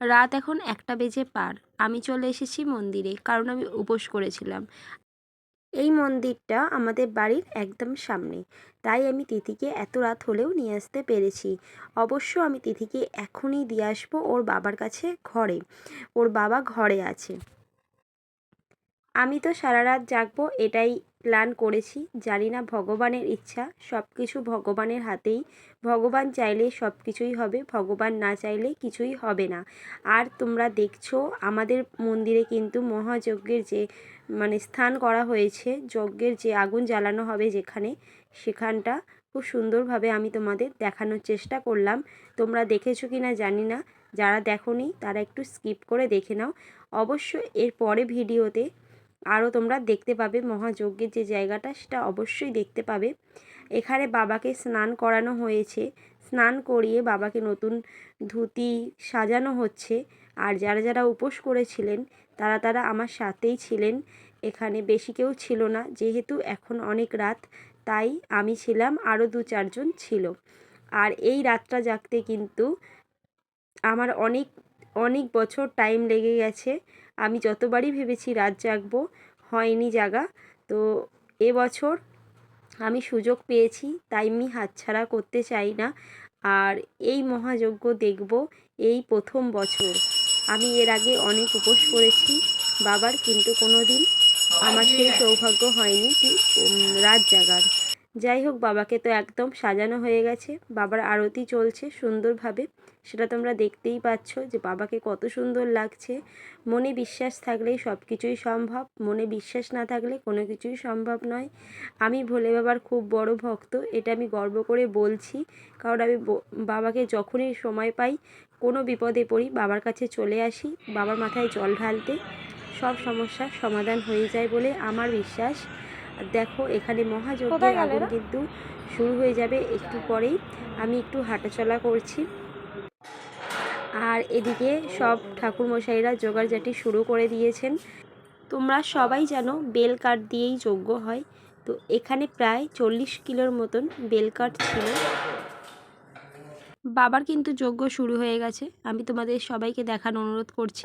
রাত এখন একটা বেজে পার। আমি চলে এসেছি মন্দিরে, কারণ আমি উপোস করেছিলাম। এই মন্দিরটা আমাদের বাড়ির একদম সামনে, তাই আমি তিথিকে এত রাত হলেও নিয়ে আসতে পেরেছি। অবশ্য আমি তিথিকে এখনই দিয়ে আসব ওর বাবার কাছে ঘরে, ওর বাবা ঘরে আছে। আমি তো সারা রাত জাগবো এটাই প্ল্যান করেছি। জানি না ভগবানের ইচ্ছা সব কিছু ভগবানের হাতেই। ভগবান চাইলে সব কিছুই হবে, ভগবান না চাইলে কিছুই হবে না। আর তোমরা দেখছ, আমাদের মন্দিরে কিন্তু মহাযজ্ঞের যে মানে স্থান করা হয়েছে, যজ্ঞের যে আগুন জ্বালানো হবে যেখানে, সেখানটা খুব সুন্দরভাবে আমি তোমাদের দেখানোর চেষ্টা করলাম। তোমরা দেখেছ কি না জানি না, যারা দেখোনি তারা একটু স্কিপ করে দেখে নাও। অবশ্য এর পরে ভিডিওতে আরও তোমরা দেখতে পাবে মহাযজ্ঞের যে জায়গাটা, সেটা অবশ্যই দেখতে পাবে। এখানে বাবাকে স্নান করানো হয়েছে। স্নান করিয়ে বাবাকে নতুন ধুতি সাজানো হচ্ছে। আর যারা যারা উপোস করেছিলেন, তারা তারা আমার সাথেই ছিলেন। এখানে বেশি কেউ ছিল না, যেহেতু এখন অনেক রাত, তাই আমি ছিলাম, আরও দু চারজন ছিল। আর এই রাতটা জাগতে কিন্তু আমার অনেক অনেক বছর টাইম লেগে গেছে আমি যতবারই ভেবেছি রাত জাগবো, হয়নি জাগা। তো এবছর আমি সুযোগ পেয়েছি, তাই আমি হাতছাড়া করতে চাই না। আর এই মহাযজ্ঞ দেখব এই প্রথম বছর। আমি এর আগে অনেক উপোস করেছি, বাবার কিন্তু কোনো দিন আমার সেই সৌভাগ্য হয়নি কি রাত জাগার। যাই হোক, বাবাকে তো একদম সাজানো হয়ে গেছে। বাবার আরতি চলছে সুন্দরভাবে। সেটা তোমরা দেখতেই পাচ্ছ যে বাবাকে কত সুন্দর লাগছে। মনে বিশ্বাস থাকলেই সব কিছুই সম্ভব, মনে বিশ্বাস না থাকলে কোনো কিছুই সম্ভব নয়। আমি ভোলে বাবার খুব বড় ভক্ত, এটা আমি গর্ব করে বলছি। কারণ আমি বাবাকে যখনই সময় পাই, কোনো বিপদে পড়ি, বাবার কাছে চলে আসি, বাবার মাথায় জল ঢালতে। সব সমস্যার সমাধান হয়ে যায় বলে আমার বিশ্বাস। দেখো এখানে মহাযজ্ঞের আগুন কিন্তু শুরু হয়ে যাবে একটু পরেই। আমি একটু হাঁটাচলা করছি। আর এদিকে সব ঠাকুরমশাইরা জোগাড়জাটি শুরু করে দিয়েছেন। তোমরা সবাই জানো বেল কাঠ দিয়েই যজ্ঞ হয়। তো এখানে প্রায় চল্লিশ কিলোর মতন বেল কাঠ ছিল। বাবার কিন্তু যজ্ঞ শুরু হয়ে গেছে। আমি তোমাদের সবাইকে দেখার অনুরোধ করছি।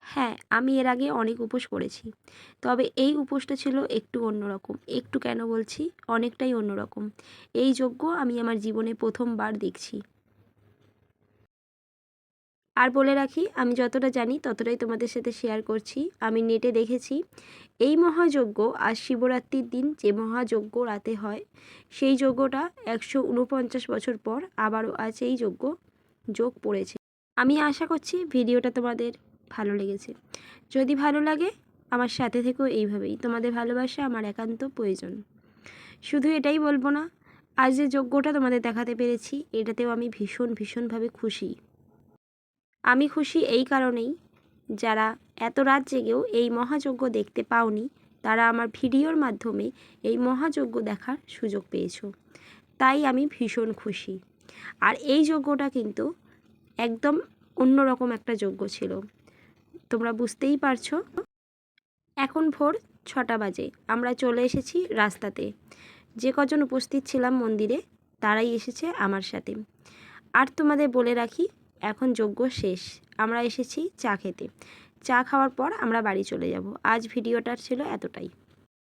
হ্যাঁ আমি এর আগে অনেক উপোস করেছি। তবে এই উপোসটা ছিল একটু অন্যরকম। একটু কেন বলছি? অনেকটাই অন্যরকম। এই যোগ্য আমি আমার জীবনে প্রথমবার দেখছি। আর বলে রাখি, আমি যতটা জানি ততটাই তোমাদের সাথে শেয়ার করছি। আমি নেটে দেখেছি, এই মহাযজ্ঞ আর শিবরাত্রির দিন যে মহাযজ্ঞ রাতে হয়, সেই যজ্ঞটা একশো উনপঞ্চাশ বছর পর আবারও আজ এই যজ্ঞ যোগ পড়েছে। আমি আশা করছি ভিডিওটা তোমাদের ভালো লেগেছে। যদি ভালো লাগে, আমার সাথে থেকেও এইভাবেই। তোমাদের ভালোবাসা আমার একান্ত প্রয়োজন। শুধু এটাই বলব না, আজ যে যজ্ঞটা তোমাদের দেখাতে পেরেছি, এটাতেও আমি ভীষণ, ভীষণভাবে খুশি। আমি খুশি এই কারণেই। যারা এত রাত জেগেও এই মহাযজ্ঞ দেখতে পাওনি, তারা আমার ভিডিওর মাধ্যমে এই মহাযজ্ঞ দেখার সুযোগ পেয়েছ। তাই আমি ভীষণ খুশি। আর এই যজ্ঞটা কিন্তু একদম অন্যরকম একটা যজ্ঞ ছিল। তোমরা বুঝতেই পারছ? এখন ভোর ছটা বাজে। আমরা চলে এসেছি রাস্তাতে। যে কজন উপস্থিত ছিলাম মন্দিরে, তারাই এসেছে আমার সাথে। আর তোমাদের বলে রাখি এখন যোগ্য শেষ। আমরা এসেছি চা খেতে। চা খাওয়ার পর আমরা বাড়ি চলে যাব। আজ ভিডিওটার ছিল এতটাই।